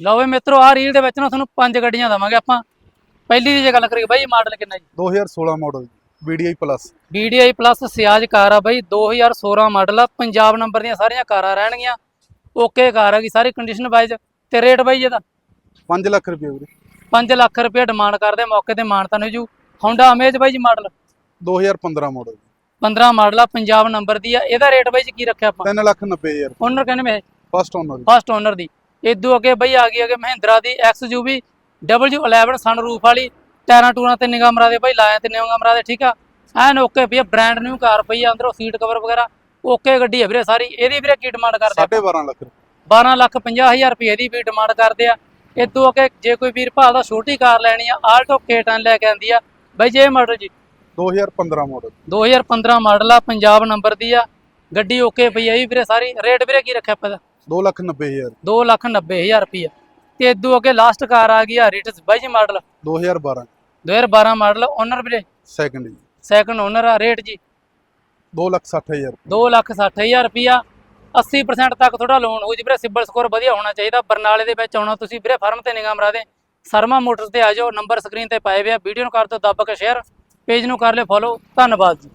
ਲਓ ਵੇ ਮਿੱਤਰੋ ਆ ਰੀਲ ਦੇ ਵਿੱਚ ਨਾ ਤੁਹਾਨੂੰ ਪੰਜ ਗੱਡੀਆਂ ਦਵਾਂਗੇ ਆਪਾਂ। ਪਹਿਲੀ ਦੀ ਜੇ ਗੱਲ ਕਰੀਏ ਬਾਈ ਮਾਡਲ ਕਿੰਨਾ ਜੀ? 2016 model VDI plus VDI plus Ciaz car ਆ ਬਾਈ 2016 ਮਾਡਲ ਆ ਪੰਜਾਬ ਨੰਬਰ ਦੀਆਂ ਸਾਰੀਆਂ ਕਾਰਾਂ ਰਹਿਣਗੀਆਂ। ਓਕੇ ਕਾਰ ਹੈਗੀ ਸਾਰੀ ਕੰਡੀਸ਼ਨ ਵਾਈਜ਼ ਤੇ ਰੇਟ ਬਾਈ ਇਹਦਾ? 5 ਲੱਖ ਰੁਪਏ ਵੀਰੇ। 5 ਲੱਖ ਰੁਪਏ ਡਿਮਾਂਡ ਕਰਦੇ ਮੌਕੇ ਤੇ ਮਾਨਤਾ ਨੂੰ ਜੂ। Honda Amaze ਬਾਈ ਜੀ ਮਾਡਲ 2015 ਮਾਡਲ 15 ਮਾਡਲ ਆ ਪੰਜਾਬ ਨੰਬਰ ਦੀ ਆ। ਇਹਦਾ ਰੇਟ ਬਾਈ ਜੀ ਕੀ ਰੱਖਿਆ ਆਪਾਂ? 3 ਲੱਖ 90 ਹਜ਼ਾਰ। ਓਨਰ ਕਹਿੰਦੇ ਮੈਂ ਫਸਟ ਓਨਰ ਫਸਟ ਓਨਰ ਦੀ। ਇਦੋਂ ਅੱਗੇ ਬਈ ਆ ਗਈ ਅੱਗੇ ਮਹਿੰਦਰਾ ਦੀ XUV W11 ਸਨਰੂਫ ਵਾਲੀ ਟਾਇਰਾਂ ਟੂਰਾਂ ਤੇ ਨਿਗਾਹ ਮਰਾ ਦੇ ਬਈ ਲਾਇਆ ਤੇ ਨਿਗਾਹ ਮਰਾ ਦੇ ਠੀਕ ਆ? ਐਨ ਓਕੇ ਪਈ ਬ੍ਰਾਂਡ ਨਿਊ ਕਾਰ ਪਈ ਆ ਅੰਦਰੋਂ ਸੀਟ ਕਵਰ ਵਗੈਰਾ ਓਕੇ ਗੱਡੀ ਹੈ ਵੀਰੇ ਸਾਰੀ ਇਹਦੀ ਵੀਰੇ ਕੀ ਡਿਮਾਂਡ ਕਰਦੇ ਆ 12.5 ਲੱਖ ਰੁਪਏ। 12 ਲੱਖ 50 ਹਜ਼ਾਰ ਰੁਪਏ ਦੀ ਵੀ ਡਿਮਾਂਡ ਕਰਦੇ ਆ। ਇਦੋਂ ਅੱਗੇ ਜੇ ਕੋਈ ਵੀਰ ਭਾਲ ਦਾ ਛੋਟੀ ਕਾਰ ਲੈਣੀ ਆ ਆਲਟੋ K10 ਲੈ ਕੇ ਆਂਦੀ ਆ ਬਈ ਜੇ ਮਾਡਲ ਜੀ। 2015 ਮਾਡਲ 2015 ਮਾਡਲ ਆ ਪੰਜਾਬ ਨੰਬਰ ਦੀ ਆ ਗੱਡੀ ਓਕੇ ਪਈ ਆ ਇਹ ਵੀਰੇ ਸਾਰੀ ਰੇਟ ਵੀਰੇ ਕੀ ਰੱਖਿਆ ਆਪਾਂ ਦਾ 2 ਲੱਖ 90 ਹਜ਼ਾਰ। ਦੋ ਲੱਖ ਨੱਬੇ ਹਜ਼ਾਰ ਰੁਪਈਆ। ਤੇ ਇਦੋਂ ਅੱਗੇ ਲਾਸਟ ਕਾਰ ਆ ਗਈ ਆ ਰੀਟਸ ਬਾਈ ਜੀ ਮਾਡਲ 2012 2012 ਮਾਡਲ ਓਨਰ ਵੀਰੇ? ਸੈਕੰਡ ਜੀ। ਸੈਕੰਡ ਓਨਰ ਆ ਰੇਟ ਜੀ? 2 ਲੱਖ 60 ਹਜ਼ਾਰ। ਦੋ ਲੱਖ ਸੱਠ ਹਜ਼ਾਰ ਰੁਪਈਆ। 80% ਤੱਕ ਤੁਹਾਡਾ ਲੋਨ ਹੋ ਜੀ ਵੀਰੇ ਸਿਬਲ ਸਕੋਰ ਵਧੀਆ ਹੋਣਾ ਚਾਹੀਦਾ। ਬਰਨਾਲੇ ਦੇ ਵਿੱਚ ਆਉਣਾ ਤੁਸੀਂ ਵੀਰੇ ਫਰਮ ਤੇ ਨਿਗਾਹ ਮਰਾ ਦੇ। ਸਰਮਾ ਮੋਟਰਸ ਤੇ ਆ ਜਾਓ ਨੰਬਰ ਸਕਰੀਨ ਤੇ ਪਾਏ ਹੋਏ ਆ। ਵੀਡੀਓ ਨੂੰ ਕਰ ਦਿਓ ਦੱਬ ਕੇ ਸ਼ੇਅਰ ਪੇਜ ਨੂੰ ਕਰ ਲਿਓ ਫੋਲੋ ਧੰਨਵਾਦ ਜੀ।